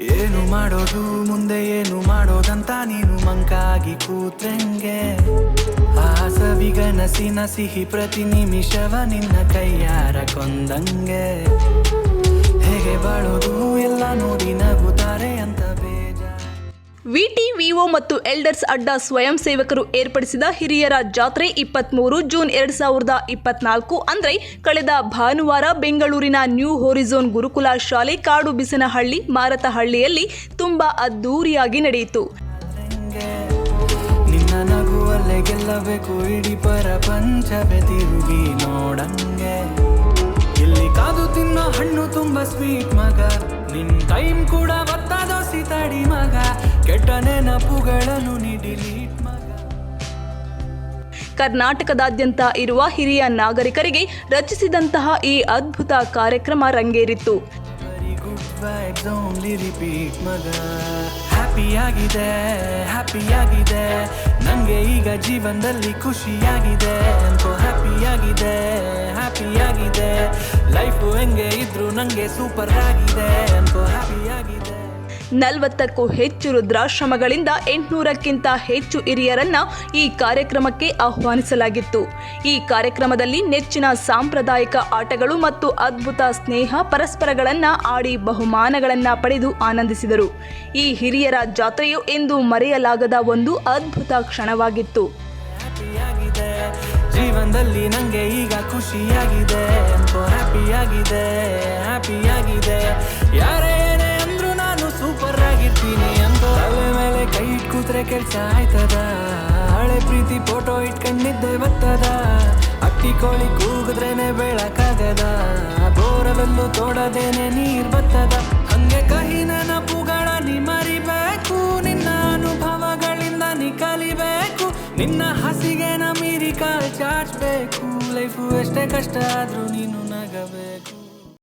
ಏನು ಮಾಡೋದು, ಮುಂದೆ ಏನು ಮಾಡೋದಂತ ನೀನು ಮಂಕಾಗಿ ಕೂತ್ರಂಗೆ. ಆ ಸವಿಗನಸಿನ ಸಿಹಿ ಪ್ರತಿ ನಿಮಿಷವ ನಿನ್ನ ಕೈಯಾರ ಕೊಂದಂಗೆ. ವಿಟಿ ವಿಒ ಮತ್ತು ಎಲ್ಡರ್ಸ್ ಅಡ್ಡ ಸ್ವಯಂ ಸೇವಕರು ಏರ್ಪಡಿಸಿದ ಹಿರಿಯರ ಜಾತ್ರೆ ಇಪ್ಪತ್ತ್ಮೂರು ಜೂನ್ ಎರಡು ಸಾವಿರದ ಇಪ್ಪತ್ನಾಲ್ಕು, ಅಂದರೆ ಕಳೆದ ಭಾನುವಾರ ಬೆಂಗಳೂರಿನ ನ್ಯೂ ಹೊರಿಝೋನ್ ಗುರುಕುಲ ಶಾಲೆ ಕಾಡು ಬಿಸನಹಳ್ಳಿ, ಮಾರತಹಳ್ಳಿಯಲ್ಲಿ ತುಂಬ ಅದ್ದೂರಿಯಾಗಿ ನಡೆಯಿತು. ಹಣ್ಣು ತುಂಬಾ ಸ್ವೀಟ್ ಮಗ, ನಿನ್ ಟೈಮ್ ಕೂಡ ನೆನಪುಗಳನ್ನು ನೀ ಡಿಲೀಟ್ ಮಗ. ಕರ್ನಾಟಕದಾದ್ಯಂತ ಇರುವ ಹಿರಿಯ ನಾಗರಿಕರಿಗೆ ರಚಿಸಿದಂತಹ ಈ ಅದ್ಭುತ ಕಾರ್ಯಕ್ರಮ ರಂಗೇರಿತ್ತು. ಹ್ಯಾಪಿಯಾಗಿದೆ ಹ್ಯಾಪಿಯಾಗಿದೆ ವೈಬ್ಸ್ ಮಗ. ಹ್ಯಾಪಿ ಆಗಿದೆ ಹ್ಯಾಪಿ ಆಗಿದೆ ನಂಗೆ ಈಗ ಜೀವನದಲ್ಲಿ ಖುಷಿಯಾಗಿದೆ. ಅಂತೂ ಹ್ಯಾಪಿಯಾಗಿದೆ ಹ್ಯಾಪಿಯಾಗಿದೆ. ಲೈಫು ಹೆಂಗೆ ಇದ್ರು ನನಗೆ ಸೂಪರ್ ಆಗಿದೆ. ಅಂತೂ ಹ್ಯಾಪಿ ನಲವತ್ತಕ್ಕೂ ಹೆಚ್ಚು ರುದ್ರಾಶ್ರಮಗಳಿಂದ ಎಂಟುನೂರಕ್ಕಿಂತ ಹೆಚ್ಚು ಹಿರಿಯರನ್ನ ಈ ಕಾರ್ಯಕ್ರಮಕ್ಕೆ ಆಹ್ವಾನಿಸಲಾಗಿತ್ತು. ಈ ಕಾರ್ಯಕ್ರಮದಲ್ಲಿ ನೆಚ್ಚಿನ ಸಾಂಪ್ರದಾಯಿಕ ಆಟಗಳು ಮತ್ತು ಅದ್ಭುತ ಸ್ನೇಹ ಪರಸ್ಪರಗಳನ್ನ ಆಡಿ ಬಹುಮಾನಗಳನ್ನ ಪಡೆದು ಆನಂದಿಸಿದರು. ಈ ಹಿರಿಯರ ಜಾತ್ರೆಯು ಎಂದು ಮರೆಯಲಾಗದ ಒಂದು ಅದ್ಭುತ ಕ್ಷಣವಾಗಿತ್ತು. ಜೀವನದಲ್ಲಿ ನಂಗೆ ಈಗ ಖುಷಿಯಾಗಿದೆ ಹ್ಯಾಪಿಯಾಗಿದೆ ಹ್ಯಾಪಿ ಕೈ ಇಟ್ ಕೂತ್ರೆ ಕೆಲ್ಸ ಆಯ್ತದ? ಹಳೆ ಪ್ರೀತಿ ಫೋಟೋ ಇಟ್ಕಂಡಿದ್ದೆ ಬತ್ತದ ಅಕ್ಕಿ ಕೋಳಿ ಕೂಗಿದ್ರೇನೆ ಬೆಳಕಾಗದ ಬೋರವೆಲ್ಲು ತೋಡದೇನೆ ನೀರ್ ಬತ್ತದ. ಹಂಗೆ ಕಹಿ ನೆನಪುಗಳ ನೀ ಮರಿಬೇಕು ನಿನ್ನ ಅನುಭವಗಳಿಂದ ನೀ ಕಲಿಬೇಕು ನಿನ್ನ ಹಸಿಗೆ ಮೀರಿ ಕಾಲ್ ಚಾಚಬೇಕು. ಲೈಫು ಎಷ್ಟೇ ಕಷ್ಟ ಆದ್ರೂ ನೀನು ನಗಬೇಕು.